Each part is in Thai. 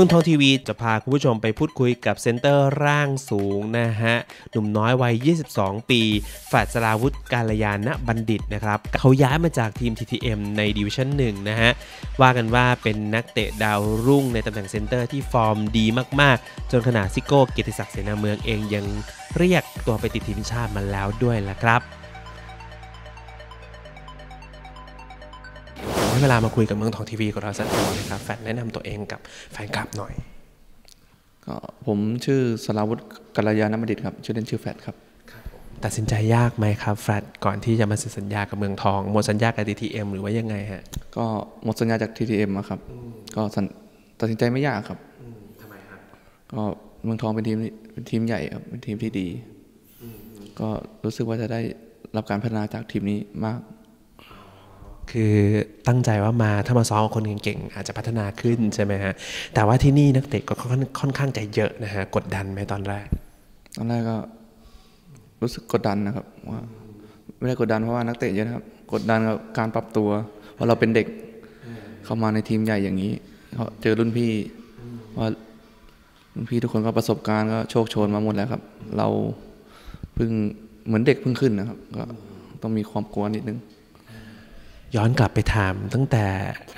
มืองทองทีวีจะพาคุณผู้ชมไปพูดคุยกับเซนเตอร์ร่างสูงนะฮะ หนุ่มน้อยวัย 22 ปีฝาดสราวุธกาลยานะบัณฑิตนะครับ เขาย้ายมาจากทีม TTM ในดิวิชั่น1นะฮะ ว่ากันว่าเป็นนักเตะดาวรุ่งในตำแหน่งเซนเตอร์ที่ฟอร์มดีมากๆ จนขนาดซิโก้เกียรติศักดิ์เสนาเมืองเองยังเรียกตัวไปติดทีมชาติมาแล้วด้วยล่ะครับ ให้เวลามาคุยกับเมืองทองทีวีกับเราสักทีนะครับแฟนแนะนำตัวเองกับแฟนคลับหน่อยก็ผมชื่อสราวุฒิกัลยาณบัณฑิตครับชื่อเล่นชื่อแฟดครับตัดสินใจยากไหมครับแฟดก่อนที่จะมาเซ็นสัญญากับเมืองทองหมดสัญญากับ DTM หรือว่ายังไงฮะก็หมดสัญญาจาก TTM อะครับก็สัญตัดสินใจไม่ยากครับทำไมครับก็เมืองทองเป็นทีมเป็นทีมใหญ่ครับเป็นทีมที่ดีก็รู้สึกว่าจะได้รับการพัฒนาจากทีมนี้มาก คือตั้งใจว่ามาถ้ามาซ้อมกับคนเก่งๆอาจจะพัฒนาขึ้นใช่ไหมฮะแต่ว่าที่นี่นักเตะก็ค่อนค่อนข้างใจเยอะนะฮะกดดันไหมตอนแรก ตอนแรกก็ รู้สึกกดดันนะครับว่าไม่ได้กดดันเพราะว่านักเตะเยอะนะครับ กดดันกับการปรับตัวเพราะเราเป็นเด็กเข้ามาในทีมใหญ่อย่างนี้เขาเจอรุ่นพี่ว่ารุ่นพี่ทุกคนก็ประสบการณ์ก็โชคโชนมาหมดแล้วครับ เราเพิ่งเหมือนเด็กเพิ่งขึ้นนะครับ ก็ต้องมีความกลัวนิดนึง ย้อนกลับไปถามตั้งแต่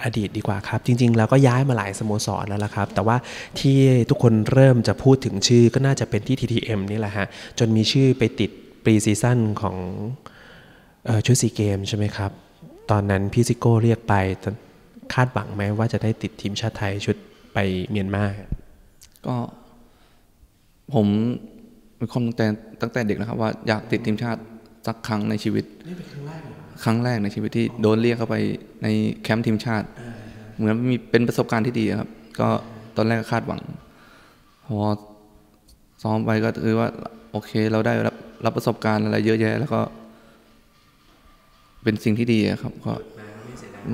อดีตดีกว่าครับ จริง ๆ แล้วก็ย้ายมาหลายสโมสรแล้วล่ะครับ แต่ว่าที่ทุกคนเริ่มจะพูดถึงชื่อก็น่าจะเป็นที่ TTM นี่แหละฮะ จนมีชื่อไปติดปรีซีซั่นของออชุดซีเกมใช่ไหมครับ ตอนนั้นพี่ซิโก้เรียกไปคาดหวังไหมว่าจะได้ติดทีมชาติไทยชุดไปเมียนมาก็ผมมีความตั้งแต่ตั้งแต่เด็กนะครับว่าอยากติดทีมชาติ สักครั้งในชีวิต ครั้งแรกในชีวิตที่โดนเรียกเข้าไปในแคมป์ทีมชาติ เหมือนมีเป็นประสบการณ์ที่ดีครับ ก็ตอนแรกก็คาดหวัง พอซ้อมไปก็คือว่า โอเค เราได้รับรับประสบการณ์อะไรเยอะแยะ แล้วก็ เป็นสิ่งที่ดีอะครับ ก็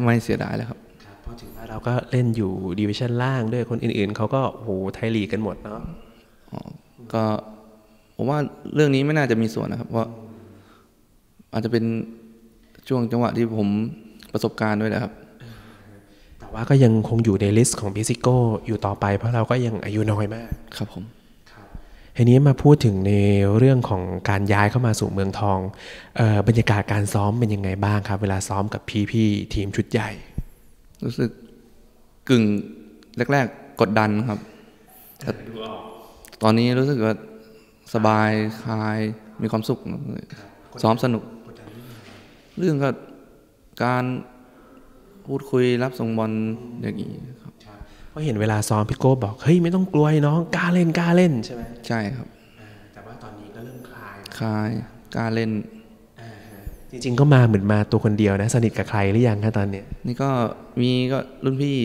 ไม่เสียดายเลยครับครับเพราะถือว่าเราก็เล่นอยู่ดิวิชั่นล่างด้วยคนอื่นๆเขาก็โอ้โหไทยลีกกันหมดเนาะอ๋อก็ผมว่าเรื่องนี้ไม่น่าจะมีส่วนนะครับ เพราะ อาจจะเป็นช่วงจังหวะที่ผมประสบการณ์ด้วยแหละครับ แต่ว่าก็ยังคงอยู่ในลิสต์ของพิซิโก้อยู่ต่อไปเพราะเราก็ยังอายุน้อยมากครับผมทีนี้มาพูดถึงในเรื่องของการย้ายเข้ามาสู่เมืองทองเออบรรยากาศการซ้อมเป็นยังไงบ้างครับ เวลาซ้อมกับพี่ๆทีมชุดใหญ่ รู้สึกกึ่งแรก ๆ กดดันครับแต่ตอนนี้รู้สึกว่าสบายคลายมีความสุขซ้อมสนุก เรื่องก็การพูดคุยรับส่งบอลอย่างนี้ครับเพราะเห็นเวลาซ้อมพี่โก้บอกเฮ้ยไม่ต้องกลัวไอ้น้องกล้าเล่นกล้าเล่นใช่ไหมใช่ครับแต่ว่าตอนนี้ก็เริ่มคลายคลายกล้ารเล่นจริงๆก็มาเหมือนมาตัวคนเดียวนะ สนิทกับใครหรือยังคะตอนเนี้ยนี่ก็มีก็รุ่นพี่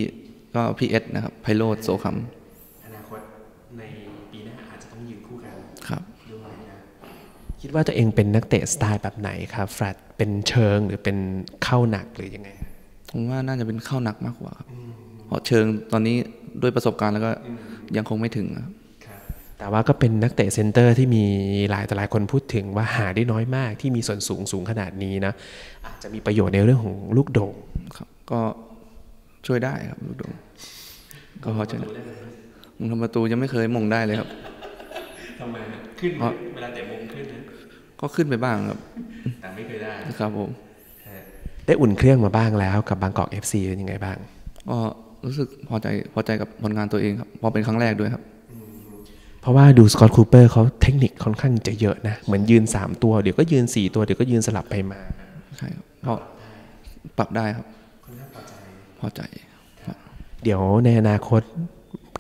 ก็พีเอสนะครับไพโรดโสคอนาคตในปีหน้าอาจจะต้องยืนคู่กันำครับด้วยนะ คิดว่าตัวเองเป็นนักเตะสไตล์แบบไหนครับแฟรดเป็นเชิงหรือเป็นเข้าหนักหรือยังไง ผมว่าน่าจะเป็นเข้าหนักมากกว่าครับเพราะเชิงตอนนี้ด้วยประสบการณ์แล้วก็ยังคงไม่ถึงครับแต่ว่าก็เป็นนักเตะเซนเตอร์ที่มีหลายแต่หลายคนพูดถึงว่าหาได้น้อยมากที่มีส่วนสูงสูงขนาดนี้นะอาจจะมีประโยชน์ในเรื่องของลูกโด่งครับ ก็ช่วยได้ครับลูกดงก็พอจะมึงทำประตูยังไม่เคยมงได้เลยครับ ทำไมขึ้นเพราะเวลาเตะมุมขึ้นนะก็ขึ้นไปบ้างครับ แต่ไม่เคยได้ครับผมได้อุ่นเครื่องมาบ้างแล้วกับบางกอก FC เป็นยังไงบ้างก็รู้สึกพอใจพอใจกับผลงานตัวเองครับเพอเป็นครั้งแรกด้วยครับ เพราะว่าดูสกอตคูเปอร์เขาเทคนิคค่อนข้างจะเยอะนะเหมือนยืน 3 ตัวเดี๋ยวก็ยืน 4 ตัวเดี๋ยวก็ยืนสลับไปมาใช่ครับเพราะปรับได้ครับพอใจครับเดี๋ยวในอนาคต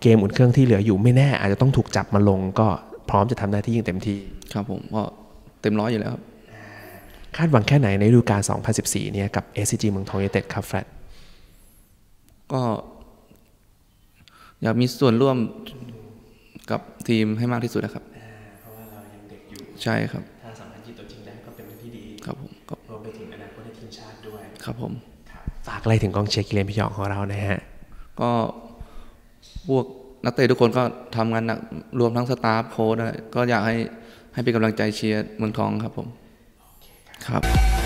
เกมอุ่นเครื่องที่เหลืออยู่ไม่แน่ อาจจะต้องถูกจับมาลงก็ พร้อมจะทำหน้าที่อย่างเต็มที่ ครับผมก็เต็มร้อยอยู่แล้วครับคาดหวังแค่ไหนในฤดูกาล 2014 เนี่ยกับ SCG เมืองทองยูไนเต็ดครับแฟรดก็อยากมีส่วนร่วมกับทีมให้มากที่สุดนะครับ เพราะว่าเรายังเด็กอยู่ ใช่ครับ ถ้าสามารถยิงตัวจริงได้ก็เป็นเรื่องที่ดี ครับผมก็รวมไปถึงอนาคตในทีมชาติด้วย ครับผมฝากอะไรถึงกองเชียร์กิเลนพยองของเรานะฮะ ก็พวก นักเตะทุกคนก็ทำงานหนักรวมทั้งสตาฟโค้ดก็อยากให้ให้เป็นกำลังใจเชียร์เมืองทองครับผมครับ